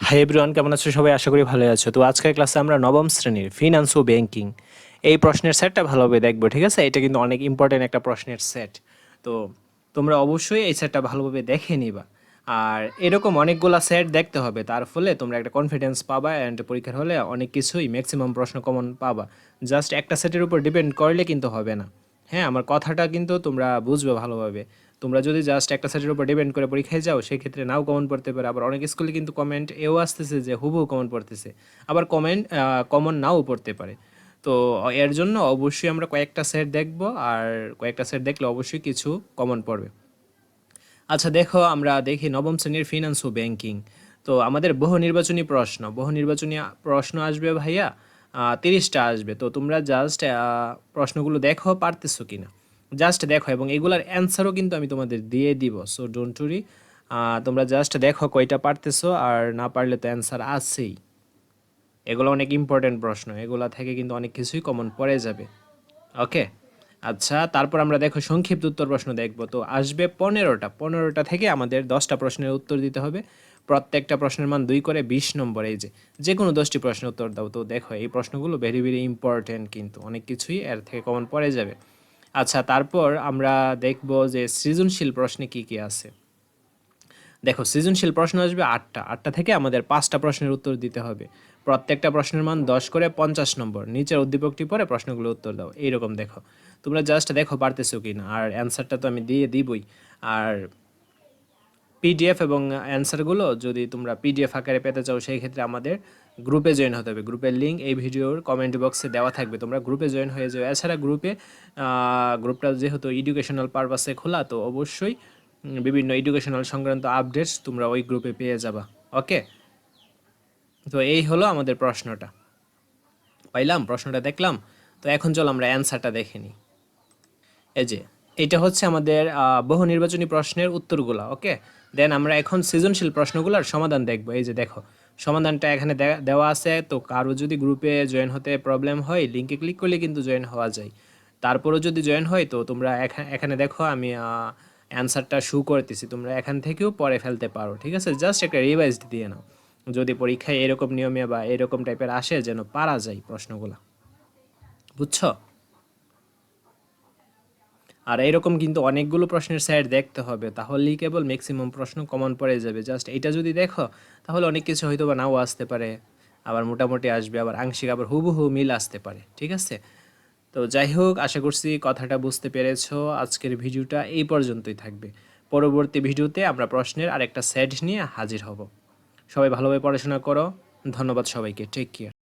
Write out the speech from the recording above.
Hi everyone কেমন আছো সবাই? আশা করি ভালো আছো। তো আজকের ক্লাসে আমরা নবম শ্রেণির ফিনান্স ও ব্যাংকিং এই প্রশ্নের সেটটা ভালোভাবে দেখব, ঠিক আছে? এটা কিন্তু অনেক ইম্পর্টেন্ট একটা প্রশ্নের সেট তো তোমরা অবশ্যই এই সেটটা ভালোভাবে দেখে নিবা। আর এরকম অনেকগুলা সেট দেখতে হবে। তার ফলে তোমরা একটা কনফিডেন্স পাবা অ্যান্ড পরীক্ষার হলে অনেক কিছুই ম্যাক্সিমাম প্রশ্ন কমন পাবা। জাস্ট একটা সেটের উপর ডিপেন্ড করলে কিন্তু হবে না। হ্যাঁ আমার কথাটা কিন্তু তোমরা বুঝবে ভালোভাবে। তোমরা যদি জাস্ট একটা সেটের উপর ডিপেন্ড করে পরীক্ষায় যাও সেই ক্ষেত্রে নাও কমন পড়তে পারে। আবার অনেক স্কুলে কিন্তু কমেন্ট এও আসতেছে যে হুবহু কমন পড়তেছে। আবার কমেন্ট কমন নাও পড়তে পারে। তো এর জন্য অবশ্যই আমরা কয়েকটা সেট দেখব আর কয়েকটা সেট দেখলে অবশ্যই কিছু কমন পড়বে। আচ্ছা দেখো, আমরা দেখি নবম শ্রেণির ফিনান্স ও ব্যাংকিং তো আমাদের বহু নির্বাচনী প্রশ্ন, বহু নির্বাচনী প্রশ্ন আসবে ভাইয়া। তিরিশটা আসবে। তো তোমরা জাস্ট প্রশ্নগুলো দেখো, পারতেছো কিনা? জাস্ট দেখো, এবং এগুলার অ্যান্সারও কিন্তু আমি তোমাদের দিয়ে দিব সো ডোন্ট টুরি তোমরা জাস্ট দেখো কয়টা পারতেছো, আর না পারলে তো অ্যান্সার আছেই। এগুলো অনেক ইম্পর্টেন্ট প্রশ্ন, এগুলা থেকে কিন্তু অনেক কিছুই কমন পড়ে যাবে। ওকে আচ্ছা তারপর আমরা দেখো সংক্ষিপ্ত উত্তর প্রশ্ন দেখব, তো আসবে পনেরোটা। পনেরোটা থেকে আমাদের দশটা প্রশ্নের উত্তর দিতে হবে। প্রত্যেকটা প্রশ্নের মান দুই করে বিশ নম্বর, এই যে যে কোনো দশটি প্রশ্নের উত্তর দাও। তো দেখো, এই প্রশ্নগুলো ভেরি ভেরি ইম্পর্টেন্ট কিন্তু, অনেক কিছুই এর থেকে কমন পড়ে যাবে। আচ্ছা তারপর আমরা দেখব যে সৃজনশীল প্রশ্নে কি কি আছে। দেখো, সৃজনশীল প্রশ্ন আসবে আটটা। আটটা থেকে আমাদের পাঁচটা প্রশ্নের উত্তর দিতে হবে। প্রত্যেকটা প্রশ্নের মান দশ করে পঞ্চাশ নম্বর। নিচের উদ্দীপকটি পরে প্রশ্নগুলো উত্তর দাও। এইরকম দেখো। তোমরা জাস্ট দেখো পারতেছো কি না আর অ্যান্সারটা তো আমি দিয়ে দিবই। আর পিডিএফ এবং অ্যান্সারগুলো যদি তোমরা পিডিএফ আকারে পেতে চাও, সেই ক্ষেত্রে আমাদের গ্রুপে জয়েন হতে হবে। গ্রুপের লিঙ্ক এই ভিডিওর কমেন্ট বক্সে দেওয়া থাকবে। তোমরা গ্রুপে জয়েন হয়ে যাও। এছাড়া গ্রুপে গ্রুপটা যেহেতু এডুকেশনাল পারপাসে খোলা, তো অবশ্যই বিভিন্ন এডুকেশনাল সংক্রান্ত আপডেটস তোমরা ওই গ্রুপে পেয়ে যাবা। ওকে তো এই হলো আমাদের প্রশ্নটা। পাইলাম, প্রশ্নটা দেখলাম। তো এখন চল আমরা অ্যান্সারটা দেখে নিই। এই যে, এটা হচ্ছে আমাদের বহু নির্বাচনী প্রশ্নের উত্তরগুলা। ওকে দেন আমরা এখন সৃজনশীল প্রশ্নগুলোর সমাধান দেখব। এই যে দেখো সমাধানটা এখানে দেওয়া আছে। তো কারও যদি গ্রুপে জয়েন হতে প্রবলেম হয় লিঙ্কে ক্লিক করলে কিন্তু জয়েন হওয়া যায়। তারপরেও যদি জয়েন হয়, তো তোমরা এখানে দেখো আমি অ্যান্সারটা শু করতেছি। তোমরা এখান থেকেও পরে ফেলতে পারো, ঠিক আছে? জাস্ট একটা রিভাইজ দিয়ে নাও। যদি পরীক্ষায় এরকম নিয়মে বা এরকম টাইপের আসে, যেন পারা যায় প্রশ্নগুলো। বুঝছ? আর এরকম কিন্তু অনেকগুলো প্রশ্নের সাইড দেখতে হবে, তাহলেই কেবল ম্যাক্সিমাম প্রশ্ন কমন পড়ে যাবে। জাস্ট এটা যদি দেখো, তাহলে অনেক কিছু হয়তো বা নাও আসতে পারে। আবার মোটামুটি আসবে, আবার আংশিক আবার হুবহু মিল আসতে পারে, ঠিক আছে? তো যাই হোক, আশা করছি কথাটা বুঝতে পেরেছ। আজকের ভিডিওটা এই পর্যন্তই থাকবে। পরবর্তী ভিডিওতে আমরা প্রশ্নের আরেকটা সেট নিয়ে হাজির হব। সবাই ভালোভাবে পড়াশোনা করো। ধন্যবাদ সবাইকে। Take care